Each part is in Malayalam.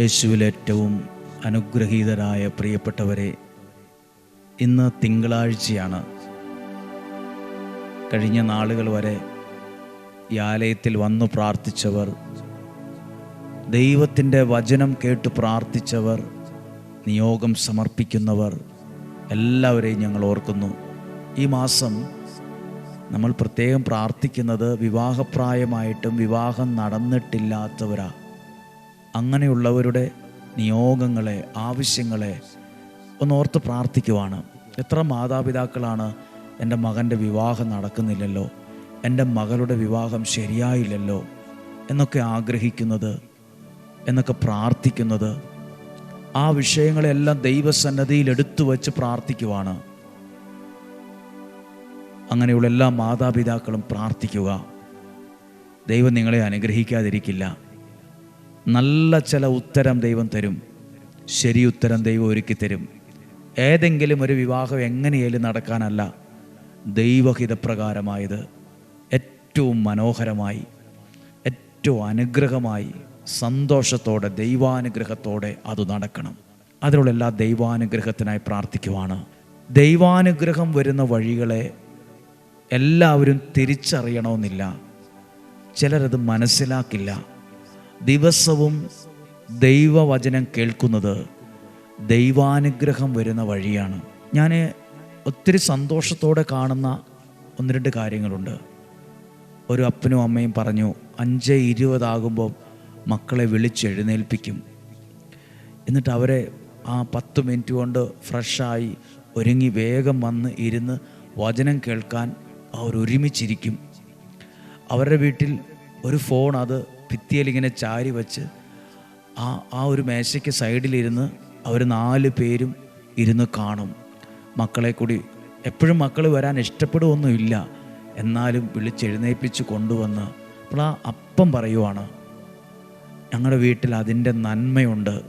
യേശുവിൽ ഏറ്റവും അനുഗ്രഹീതരായ പ്രിയപ്പെട്ടവരെ ഇന്ന് തിങ്കളാഴ്ചയാണ്. കഴിഞ്ഞ നാളുകൾ വരെ ഈ ആലയത്തിൽ വന്നു പ്രാർത്ഥിച്ചവർ ദൈവത്തിന്റെ വചനം കേട്ട് പ്രാർത്ഥിച്ചവർ നിയോഗം സമർപ്പിക്കുന്നവർ എല്ലാവരെയും ഞങ്ങൾ ഓർക്കുന്നു. ഈ മാസം നമ്മൾ പ്രത്യേകം പ്രാർത്ഥിക്കുന്നത് വിവാഹപ്രായമായിട്ടും വിവാഹം നടന്നിട്ടില്ലാത്തവരാ. അങ്ങനെയുള്ളവരുടെ നിയോഗങ്ങളെ ആവശ്യങ്ങളെ ഒന്ന് ഓർത്ത് പ്രാർത്ഥിക്കുവാണ്. എത്ര മാതാപിതാക്കളാണ് എന്റെ മകന്റെ വിവാഹം നടക്കുന്നില്ലല്ലോ എന്റെ മകളുടെ വിവാഹം ശരിയായില്ലല്ലോ എന്നൊക്കെ ആഗ്രഹിക്കുന്നത് എന്നൊക്കെ പ്രാർത്ഥിക്കുന്നത്. ആ വിഷയങ്ങളെല്ലാം ദൈവസന്നദ്ധിയിൽ എടുത്തു വച്ച് പ്രാർത്ഥിക്കുവാണ്. അങ്ങനെയുള്ള എല്ലാ മാതാപിതാക്കളും പ്രാർത്ഥിക്കുക. ദൈവം നിങ്ങളെ അനുഗ്രഹിക്കാതിരിക്കില്ല. നല്ല ചില ഉത്തരം ദൈവം തരും. ശരി ഉത്തരം ദൈവം ഒരുക്കി തരും. ഏതെങ്കിലും ഒരു വിവാഹം എങ്ങനെയാലും നടക്കാനല്ല ദൈവഹിതപ്രകാരമായത്. ഏറ്റവും മനോഹരമായി ഏറ്റവും അനുഗ്രഹമായി സന്തോഷത്തോടെ ദൈവാനുഗ്രഹത്തോടെ അത് നടക്കണം. അതിനുള്ള എല്ലാ ദൈവാനുഗ്രഹത്തിനായി പ്രാർത്ഥിക്കുവാണ്. ദൈവാനുഗ്രഹം വരുന്ന വഴികളെ എല്ലാവരും തിരിച്ചറിയണമെന്നില്ല. ചിലരത് മനസ്സിലാക്കില്ല. ദിവസവും ദൈവവചനം കേൾക്കുന്നത് ദൈവാനുഗ്രഹം വരുന്ന വഴിയാണ്. ഞാൻ ഒത്തിരി സന്തോഷത്തോടെ കാണുന്ന ഒന്ന് രണ്ട് കാര്യങ്ങളുണ്ട്. ഒരു അപ്പനും അമ്മയും പറഞ്ഞു അഞ്ച് ഇരുപതാകുമ്പോൾ മക്കളെ വിളിച്ചെഴുന്നേൽപ്പിക്കും. എന്നിട്ട് അവരെ ആ പത്ത് മിനിറ്റ് കൊണ്ട് ഫ്രഷായി ഒരുങ്ങി വേഗം വന്ന് ഇരുന്ന് വചനം കേൾക്കാൻ അവർ ഒരുമിച്ചിരിക്കും. അവരുടെ വീട്ടിൽ ഒരു ഫോൺ അത് ഭിത്തിയിലിങ്ങനെ ചാരി വച്ച് ആ ആ ഒരു മേശയ്ക്ക് സൈഡിലിരുന്ന് അവർ നാല് പേരും ഇരുന്ന് കാണും. മക്കളെ കൂടി എപ്പോഴും മക്കൾ വരാൻ ഇഷ്ടപ്പെടുമൊന്നുമില്ല എന്നാലും വിളിച്ചെഴുന്നേൽപ്പിച്ച് കൊണ്ടുവന്ന് അപ്പോൾ ആ അപ്പം പറയുവാണ് ഞങ്ങളുടെ വീട്ടിൽ അതിന്റെ നന്മയുണ്ട്.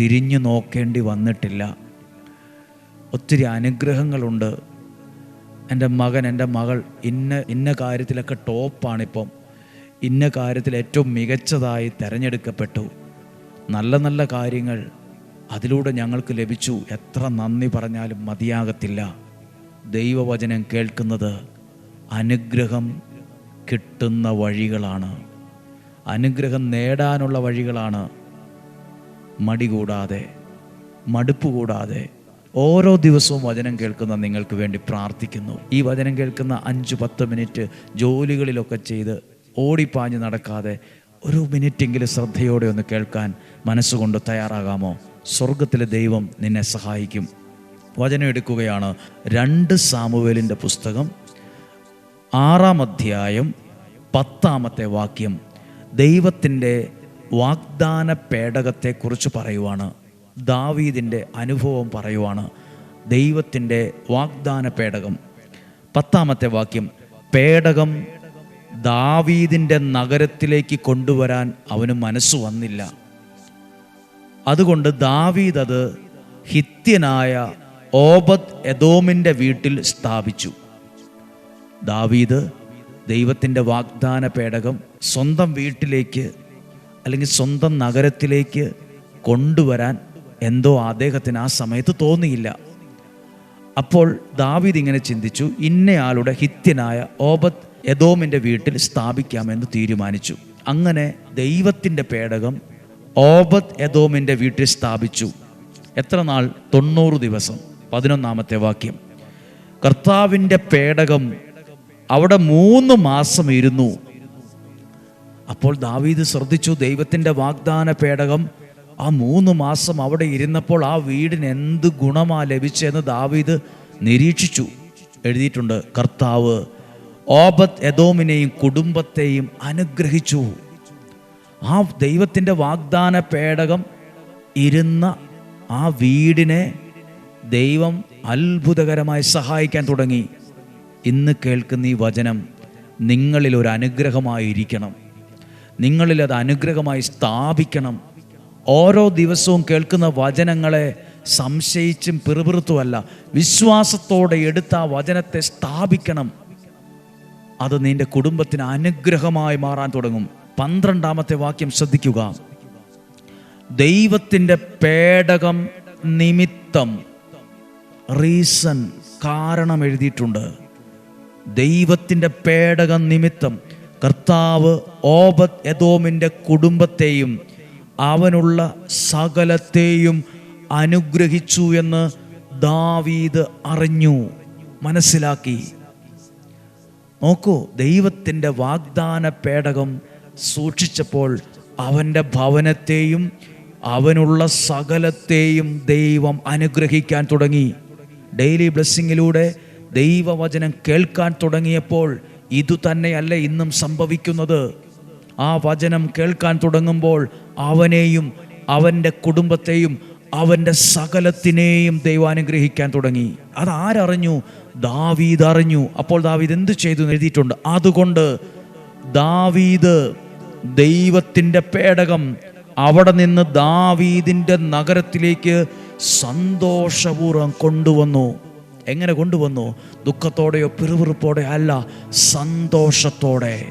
തിരിഞ്ഞു നോക്കേണ്ടി വന്നിട്ടില്ല. ഒത്തിരി അനുഗ്രഹങ്ങളുണ്ട്. എന്റെ മകൻ എന്റെ മകൾ ഇന്ന ഇന്ന കാര്യത്തിലൊക്കെ ടോപ്പാണിപ്പം. ഇന്ന കാര്യത്തിൽ ഏറ്റവും മികച്ചതായി തിരഞ്ഞെടുക്കപ്പെട്ടു. നല്ല നല്ല കാര്യങ്ങൾ അതിലൂടെ ഞങ്ങൾക്ക് ലഭിച്ചു. എത്ര നന്ദി പറഞ്ഞാലും മതിയാകത്തില്ല. ദൈവവചനം കേൾക്കുന്നത് അനുഗ്രഹം കിട്ടുന്ന വഴികളാണ്. അനുഗ്രഹം നേടാനുള്ള വഴികളാണ്. മടി കൂടാതെ മടുപ്പ് കൂടാതെ ഓരോ ദിവസവും വചനം കേൾക്കുന്ന നിങ്ങൾക്ക് വേണ്ടി പ്രാർത്ഥിക്കുന്നു. ഈ വചനം കേൾക്കുന്ന അഞ്ച് പത്ത് മിനിറ്റ് ജോലികളിലൊക്കെ ചെയ്ത് ഓടിപ്പാഞ്ഞ് നടക്കാതെ ഒരു മിനിറ്റെങ്കിലും ശ്രദ്ധയോടെ ഒന്ന് കേൾക്കാൻ മനസ്സുകൊണ്ട് തയ്യാറാകാമോ? സ്വർഗത്തിലെ ദൈവം നിന്നെ സഹായിക്കും. വചനം എടുക്കുകയാണ് രണ്ട് സാമുവേലിന്റെ പുസ്തകം ആറാം അധ്യായം പത്താമത്തെ വാക്യം. ദൈവത്തിന്റെ വാഗ്ദാന പേടകത്തെക്കുറിച്ച് പറയുവാണ്. ദാവീദിന്റെ അനുഭവം പറയുവാണ്. ദൈവത്തിന്റെ വാഗ്ദാന പേടകം. പത്താമത്തെ വാക്യം പേടകം ദാവീദിന്റെ നഗരത്തിലേക്ക് കൊണ്ടുവരാൻ അവന് മനസ്സ് വന്നില്ല. അതുകൊണ്ട് ദാവീദ് അത് ഹിത്യനായ ഓബദ് എദോമിന്റെ വീട്ടിൽ സ്ഥാപിച്ചു. ദാവീദ് ദൈവത്തിന്റെ വാഗ്ദാന പേടകം സ്വന്തം വീട്ടിലേക്ക് അല്ലെങ്കിൽ സ്വന്തം നഗരത്തിലേക്ക് കൊണ്ടുവരാൻ എന്തോ അദ്ദേഹത്തിന് ആ സമയത്ത് തോന്നിയില്ല. അപ്പോൾ ദാവീദ് ഇങ്ങനെ ചിന്തിച്ചു ഇന്നയാളുടെ ഹിത്യനായ ഓബത് എദോമിന്റെ വീട്ടിൽ സ്ഥാപിക്കാമെന്ന് തീരുമാനിച്ചു. അങ്ങനെ ദൈവത്തിന്റെ പേടകം ഓബത് യദോമിന്റെ വീട്ടിൽ സ്ഥാപിച്ചു. എത്ര നാൾ? തൊണ്ണൂറ് ദിവസം. പതിനൊന്നാമത്തെ വാക്യം. കർത്താവിന്റെ പേടകം അവിടെ മൂന്ന് മാസം ഇരുന്നു. അപ്പോൾ ദാവീദ് ശ്രദ്ധിച്ചു ദൈവത്തിന്റെ വാഗ്ദാന പേടകം ആ മൂന്ന് മാസം അവിടെ ഇരുന്നപ്പോൾ ആ വീടിന് എന്ത് ഗുണമാ ലഭിച്ചതെന്ന് ദാവീദ് നിരീക്ഷിച്ചു. എഴുതിയിട്ടുണ്ട് കർത്താവ് ഓബത് എദോമിനെയും കുടുംബത്തെയും അനുഗ്രഹിച്ചു. ആ ദൈവത്തിന്റെ വാഗ്ദാന പേടകം ഇരുന്ന ആ വീടിനെ ദൈവം അത്ഭുതകരമായി സഹായിക്കാൻ തുടങ്ങി. ഇന്ന് കേൾക്കുന്ന ഈ വചനം നിങ്ങളിൽ ഒരു അനുഗ്രഹമായിരിക്കണം. നിങ്ങളിൽ അത് അനുഗ്രഹമായി സ്ഥാപിക്കണം. ഓരോ ദിവസവും കേൾക്കുന്ന വചനങ്ങളെ സംശയിച്ചും പിറുപിറുത്തുമല്ല. വിശ്വാസത്തോടെ എടുത്ത ആ വചനത്തെ സ്ഥാപിക്കണം. അത് നിന്റെ കുടുംബത്തിന് അനുഗ്രഹമായി മാറാൻ തുടങ്ങും. പന്ത്രണ്ടാമത്തെ വാക്യം ശ്രദ്ധിക്കുക. ദൈവത്തിന്റെ പേടകം നിമിത്തം റീസൺ കാരണം എഴുതിയിട്ടുണ്ട്. ദൈവത്തിന്റെ പേടകം നിമിത്തം കർത്താവ് ഓബത് എദോമിന്റെ കുടുംബത്തെയും അവനുള്ള സകലത്തെയും അനുഗ്രഹിച്ചു എന്ന് ദാവീദ് അറിഞ്ഞു മനസ്സിലാക്കി. നോക്കൂ ദൈവത്തിന്റെ വാഗ്ദാന പേടകം സൂക്ഷിച്ചപ്പോൾ അവന്റെ ഭവനത്തെയും അവനുള്ള സകലത്തെയും ദൈവം അനുഗ്രഹിക്കാൻ തുടങ്ങി. ഡെയിലി ബ്ലെസ്സിങ്ങിലൂടെ ദൈവവചനം കേൾക്കാൻ തുടങ്ങിയപ്പോൾ ഇതു തന്നെയല്ല ഇന്നും സംഭവിക്കുന്നത്. ആ വചനം കേൾക്കാൻ തുടങ്ങുമ്പോൾ അവനെയും അവന്റെ കുടുംബത്തെയും അവന്റെ സകലത്തിനെയും ദൈവാനുഗ്രഹിക്കാൻ തുടങ്ങി. അത് ആരറിഞ്ഞു ദാവീദ് അറിഞ്ഞു. അപ്പോൾ ദാവീദ് എന്ത് ചെയ്തു എഴുതിയിട്ടുണ്ട്. അതുകൊണ്ട് ദാവീദ് ദൈവത്തിന്റെ പേടകം അവിടെ നിന്ന് ദാവീദിന്റെ നഗരത്തിലേക്ക് സന്തോഷപൂർവം കൊണ്ടുവന്നു. എങ്ങനെ കൊണ്ടുവന്നു? ദുഃഖത്തോടെയോ പിറുപിറുപ്പോടെ അല്ല സന്തോഷത്തോടെ.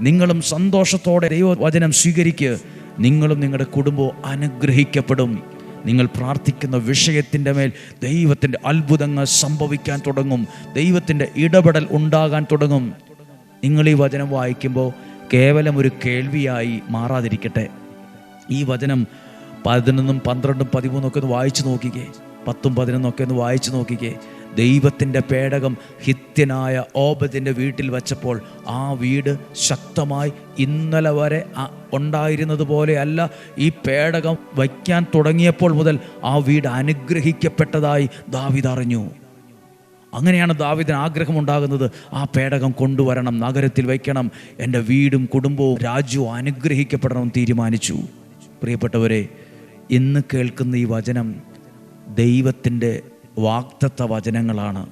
നിങ്ങളും സന്തോഷത്തോടെ ദൈവവചനം സ്വീകരിക്കുക നിങ്ങളും നിങ്ങളുടെ കുടുംബവും അനുഗ്രഹിക്കപ്പെടും. നിങ്ങൾ പ്രാർത്ഥിക്കുന്ന വിഷയത്തിന്റെ മേൽ ദൈവത്തിന്റെ അത്ഭുതങ്ങൾ സംഭവിക്കാൻ തുടങ്ങും. ദൈവത്തിന്റെ ഇടപെടൽ ഉണ്ടാകാൻ തുടങ്ങും. നിങ്ങൾ ഈ വചനം വായിക്കുമ്പോൾ കേവലം ഒരു കേൾവിയായി മാറാതിരിക്കട്ടെ. ഈ വചനം പതിനൊന്നും പന്ത്രണ്ടും പതിമൂന്നും ഒക്കെ ഒന്ന് വായിച്ചു നോക്കിക്കേ. പത്തും പതിനൊന്നും ഒക്കെ ഒന്ന് വായിച്ചു നോക്കിക്കേ. ദൈവത്തിന്റെ പേടകം ഹിത്യനായ ഓബദിന്റെ വീട്ടിൽ വച്ചപ്പോൾ ആ വീട് ശക്തമായി ഇന്നലെ വരെ ഉണ്ടായിരുന്നത് പോലെയല്ല. ഈ പേടകം വയ്ക്കാൻ തുടങ്ങിയപ്പോൾ മുതൽ ആ വീട് അനുഗ്രഹിക്കപ്പെട്ടതായി ദാവിദ് അറിഞ്ഞു. അങ്ങനെയാണ് ദാവിദിന് ആഗ്രഹമുണ്ടാകുന്നത്. ആ പേടകം കൊണ്ടുവരണം നഗരത്തിൽ വയ്ക്കണം. എന്റെ വീടും കുടുംബവും രാജ്യവും അനുഗ്രഹിക്കപ്പെടണം തീരുമാനിച്ചു. പ്രിയപ്പെട്ടവരെ ഇന്ന് കേൾക്കുന്ന ഈ വചനം ദൈവത്തിന്റെ വാക്തത്വ വചനങ്ങളാണ്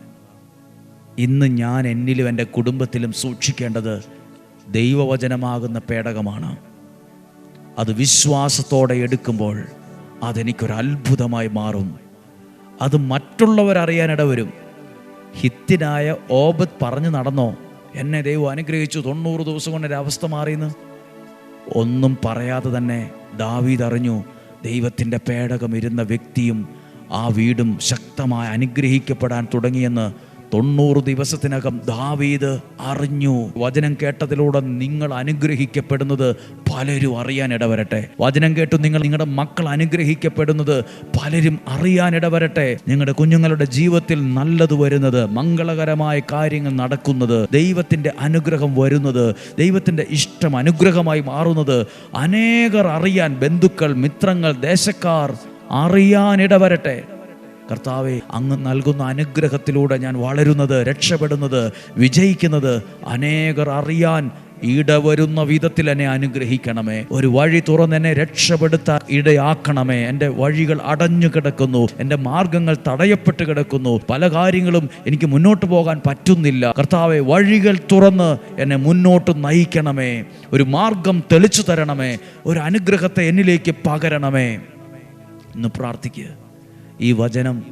ഇന്ന് ഞാൻ എന്നിലും എന്റെ കുടുംബത്തിലും സൂക്ഷിക്കേണ്ടത് ദൈവവചനമാകുന്ന പേടകമാണ്. അത് വിശ്വാസത്തോടെ എടുക്കുമ്പോൾ അതെനിക്കൊരു അത്ഭുതമായി മാറും. അത് മറ്റുള്ളവരറിയാനിട വരും. ഹിത്തിനായ ഓബത്ത് പറഞ്ഞു നടന്നോ? എന്നെ ദൈവം അനുഗ്രഹിച്ചു തൊണ്ണൂറ് ദിവസം കൊണ്ട് എന്റെ അവസ്ഥ മാറിയെന്ന്. ഒന്നും പറയാതെ തന്നെ ദാവീദ് അറിഞ്ഞു ദൈവത്തിന്റെ പേടകം ഇരുന്ന വ്യക്തിയും ആ വീടും ശക്തമായി അനുഗ്രഹിക്കപ്പെടാൻ തുടങ്ങിയെന്ന് തൊണ്ണൂറ് ദിവസത്തിനകം ദാവീദ് അറിഞ്ഞു. വചനം കേട്ടതിലൂടെ നിങ്ങൾ അനുഗ്രഹിക്കപ്പെടുന്നത് പലരും അറിയാൻ ഇടവരട്ടെ വചനം കേട്ടു നിങ്ങൾ നിങ്ങളുടെ മക്കൾ അനുഗ്രഹിക്കപ്പെടുന്നത് പലരും അറിയാൻ ഇടവരട്ടെ നിങ്ങളുടെ കുഞ്ഞുങ്ങളുടെ ജീവിതത്തിൽ നല്ലത് വരുന്നത് മംഗളകരമായ കാര്യങ്ങൾ നടക്കുന്നത് ദൈവത്തിന്റെ അനുഗ്രഹം വരുന്നത് ദൈവത്തിന്റെ ഇഷ്ടം അനുഗ്രഹമായി മാറുന്നത് അനേകർ അറിയാൻ ബന്ധുക്കൾ മിത്രങ്ങൾ ദേശക്കാർ അറിയാനിടവരട്ടെ. കർത്താവെ അങ്ങ് നൽകുന്ന അനുഗ്രഹത്തിലൂടെ ഞാൻ വളരുന്നത് രക്ഷപ്പെടുന്നത് വിജയിക്കുന്നത് അനേകർ അറിയാൻ ഇടവരുന്ന വിധത്തിൽ എന്നെ അനുഗ്രഹിക്കണമേ. ഒരു വഴി തുറന്ന് എന്നെ രക്ഷപ്പെടുത്താൻ ഇടയാക്കണമേ. എന്റെ വഴികൾ അടഞ്ഞു കിടക്കുന്നു. എന്റെ മാർഗങ്ങൾ തടയപ്പെട്ട് കിടക്കുന്നു. പല കാര്യങ്ങളും എനിക്ക് മുന്നോട്ട് പോകാൻ പറ്റുന്നില്ല. കർത്താവെ വഴികൾ തുറന്ന് എന്നെ മുന്നോട്ട് നയിക്കണമേ. ഒരു മാർഗം തെളിച്ചു തരണമേ. ഒരു അനുഗ്രഹത്തെ എന്നിലേക്ക് പകരണമേ. ഇന്ന് പ്രാർത്ഥിക്കുക ഈ വചനം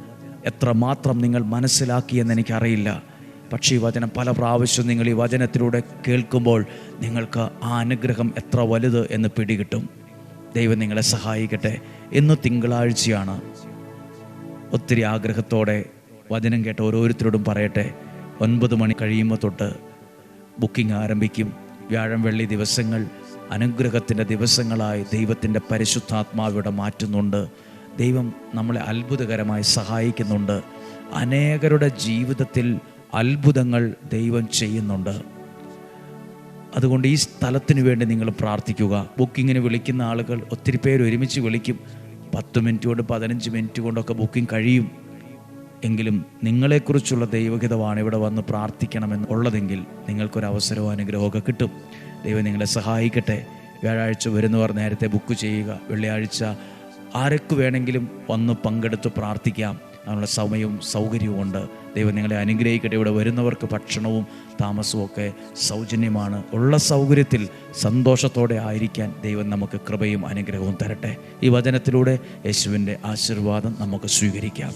എത്ര മാത്രം നിങ്ങൾ മനസ്സിലാക്കിയെന്ന് എനിക്കറിയില്ല. പക്ഷേ ഈ വചനം പല പ്രാവശ്യം നിങ്ങൾ ഈ വചനത്തിലൂടെ കേൾക്കുമ്പോൾ നിങ്ങൾക്ക് ആ അനുഗ്രഹം എത്ര വലുത് എന്ന് പിടികിട്ടും. ദൈവം നിങ്ങളെ സഹായിക്കട്ടെ. ഇന്ന് തിങ്കളാഴ്ചയാണ്. ഒത്തിരി ആഗ്രഹത്തോടെ വചനം കേട്ട ഓരോരുത്തരോടും പറയട്ടെ. ഒൻപത് മണി കഴിയുമ്പോൾ തൊട്ട് ബുക്കിംഗ് ആരംഭിക്കും. വ്യാഴം വെള്ളി ദിവസങ്ങൾ അനുഗ്രഹത്തിന്റെ ദിവസങ്ങളായി ദൈവത്തിന്റെ പരിശുദ്ധാത്മാവിടെ മാറ്റുന്നുണ്ട്. ദൈവം നമ്മളെ അത്ഭുതകരമായി സഹായിക്കുന്നുണ്ട്. അനേകരുടെ ജീവിതത്തിൽ അത്ഭുതങ്ങൾ ദൈവം ചെയ്യുന്നുണ്ട്. അതുകൊണ്ട് ഈ സ്ഥലത്തിന് വേണ്ടി നിങ്ങൾ പ്രാർത്ഥിക്കുക. ബുക്കിങ്ങിന് വിളിക്കുന്ന ആളുകൾ ഒത്തിരി പേര് ഒരുമിച്ച് വിളിക്കും. പത്ത് മിനിറ്റ് കൊണ്ട് പതിനഞ്ച് മിനിറ്റ് കൊണ്ടൊക്കെ ബുക്കിംഗ് കഴിയും. എങ്കിലും നിങ്ങളെക്കുറിച്ചുള്ള ദൈവഹിതമാണ് ഇവിടെ വന്ന് പ്രാർത്ഥിക്കണമെന്ന് ഉള്ളതെങ്കിൽ നിങ്ങൾക്കൊരു അവസരവും അനുഗ്രഹമൊക്കെ കിട്ടും. ദൈവം നിങ്ങളെ സഹായിക്കട്ടെ. വ്യാഴാഴ്ച വരുന്നവർ നേരത്തെ ബുക്ക് ചെയ്യുക. വെള്ളിയാഴ്ച ആരൊക്കെ വേണമെങ്കിലും വന്ന് പങ്കെടുത്ത് പ്രാർത്ഥിക്കാം. അതിനുള്ള സമയവും സൗകര്യവും ഉണ്ട്. ദൈവം നിങ്ങളെ അനുഗ്രഹിക്കട്ടെ. ഇവിടെ വരുന്നവർക്ക് ഭക്ഷണവും താമസവും ഒക്കെ സൗജന്യമാണ്. ഉള്ള സൗകര്യത്തിൽ സന്തോഷത്തോടെ ആയിരിക്കാൻ ദൈവം നമുക്ക് കൃപയും അനുഗ്രഹവും തരട്ടെ. ഈ വചനത്തിലൂടെ യേശുവിന്റെ ആശീർവാദം നമുക്ക് സ്വീകരിക്കാം.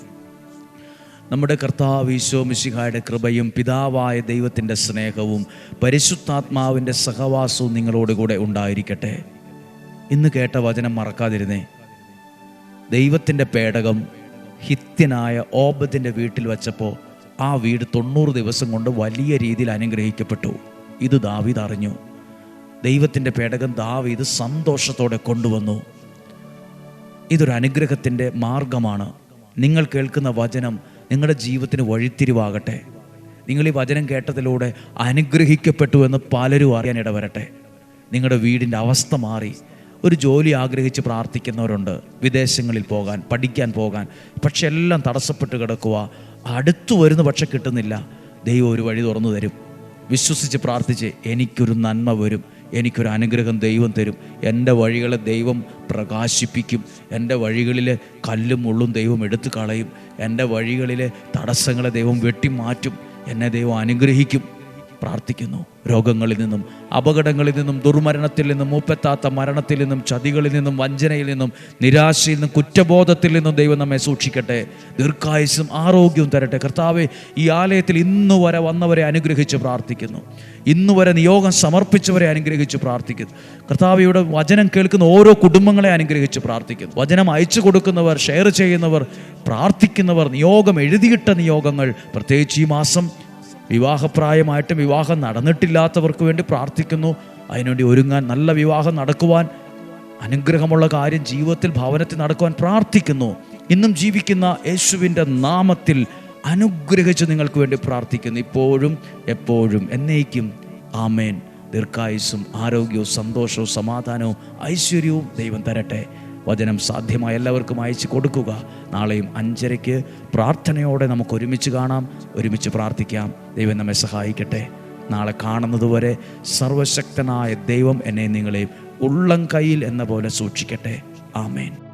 നമ്മുടെ കർത്താവ് ഈശോ മിശിഹായുടെ കൃപയും പിതാവായ ദൈവത്തിന്റെ സ്നേഹവും പരിശുദ്ധാത്മാവിന്റെ സഹവാസവും നിങ്ങളോടുകൂടെ ഉണ്ടായിരിക്കട്ടെ. ഇന്ന് കേട്ട വചനം മറക്കാതിരുന്നേ. ദൈവത്തിന്റെ പേടകം ഹിത്യനായ ഓബത്തിന്റെ വീട്ടിൽ വച്ചപ്പോൾ ആ വീട് തൊണ്ണൂറ് ദിവസം കൊണ്ട് വലിയ രീതിയിൽ അനുഗ്രഹിക്കപ്പെട്ടു. ഇത് ദാവീദ് അറിഞ്ഞു. ദൈവത്തിന്റെ പേടകം ദാവീദ് സന്തോഷത്തോടെ കൊണ്ടുവന്നു. ഇതൊരു അനുഗ്രഹത്തിന്റെ മാർഗമാണ്. നിങ്ങൾ കേൾക്കുന്ന വചനം നിങ്ങളുടെ ജീവിതത്തിന് വഴിത്തിരിവാകട്ടെ. നിങ്ങൾ ഈ വചനം കേട്ടതിലൂടെ അനുഗ്രഹിക്കപ്പെട്ടു എന്ന് പലരും അറിയാൻ ഇടവരട്ടെ നിങ്ങളുടെ വീടിന്റെ അവസ്ഥ മാറി. ഒരു ജോലി ആഗ്രഹിച്ച് പ്രാർത്ഥിക്കുന്നവരുണ്ട്. വിദേശങ്ങളിൽ പോകാൻ പഠിക്കാൻ പോകാൻ. പക്ഷെ എല്ലാം തടസ്സപ്പെട്ട് കിടക്കുക അടുത്തു വരുന്ന പക്ഷെ കിട്ടുന്നില്ല. ദൈവം ഒരു വഴി തുറന്നു തരും. വിശ്വസിച്ച് പ്രാർത്ഥിച്ച് എനിക്കൊരു നന്മ വരും. എനിക്കൊരു അനുഗ്രഹം ദൈവം തരും. എന്റെ വഴികളെ ദൈവം പ്രകാശിപ്പിക്കും. എന്റെ വഴികളിലെ കല്ലും മുള്ളും ദൈവം എടുത്തു കളയും. എന്റെ വഴികളിലെ തടസ്സങ്ങളെ ദൈവം വെട്ടിമാറ്റും. എന്നെ ദൈവം അനുഗ്രഹിക്കും. പ്രാർത്ഥിക്കുന്നു. രോഗങ്ങളിൽ നിന്നും അപകടങ്ങളിൽ നിന്നും ദുർമരണത്തിൽ നിന്നും മൂപ്പെത്താത്ത മരണത്തിൽ നിന്നും ചതികളിൽ നിന്നും വഞ്ചനയിൽ നിന്നും നിരാശയിൽ നിന്നും കുറ്റബോധത്തിൽ നിന്നും ദൈവം നമ്മെ സൂക്ഷിക്കട്ടെ. ദീർഘായുസും ആരോഗ്യവും തരട്ടെ. കർത്താവെ ഈ ആലയത്തിൽ ഇന്നു വരെ വന്നവരെ അനുഗ്രഹിച്ച് പ്രാർത്ഥിക്കുന്നു. ഇന്നു വരെ നിയോഗം സമർപ്പിച്ചവരെ അനുഗ്രഹിച്ച് പ്രാർത്ഥിക്കുന്നു. കർത്താവയുടെ വചനം കേൾക്കുന്ന ഓരോ കുടുംബങ്ങളെ അനുഗ്രഹിച്ച് പ്രാർത്ഥിക്കുന്നു. വചനം അയച്ചു കൊടുക്കുന്നവർ ഷെയർ ചെയ്യുന്നവർ പ്രാർത്ഥിക്കുന്നവർ നിയോഗം എഴുതിയിട്ട നിയോഗങ്ങൾ. പ്രത്യേകിച്ച് ഈ മാസം വിവാഹപ്രായമായിട്ടും വിവാഹം നടന്നിട്ടില്ലാത്തവർക്ക് വേണ്ടി പ്രാർത്ഥിക്കുന്നു. അതിനുവേണ്ടി ഒരുങ്ങാൻ നല്ല വിവാഹം നടക്കുവാൻ അനുഗ്രഹമുള്ള കാര്യം ജീവിതത്തിൽ ഭവനത്തിൽ നടക്കുവാൻ പ്രാർത്ഥിക്കുന്നു. ഇന്നും ജീവിക്കുന്ന യേശുവിന്റെ നാമത്തിൽ അനുഗ്രഹിച്ച് നിങ്ങൾക്ക് വേണ്ടി പ്രാർത്ഥിക്കുന്നു. ഇപ്പോഴും എപ്പോഴും എന്നേക്കും. ആമേൻ. ദീർഘായുസ്സും ആരോഗ്യവും സന്തോഷവും സമാധാനവും ഐശ്വര്യവും ദൈവം തരട്ടെ. വചനം സാധ്യമായ എല്ലാവർക്കും അയച്ചു കൊടുക്കുക. നാളെയും അഞ്ചരയ്ക്ക് പ്രാർത്ഥനയോടെ നമുക്ക് ഒരുമിച്ച് കാണാം. ഒരുമിച്ച് പ്രാർത്ഥിക്കാം. ദൈവം നമ്മെ സഹായിക്കട്ടെ. നാളെ കാണുന്നതുവരെ സർവശക്തനായ ദൈവം എന്നെ നിങ്ങളെയും ഉള്ളം കയ്യിൽ എന്ന പോലെ സൂക്ഷിക്കട്ടെ. ആമേൻ.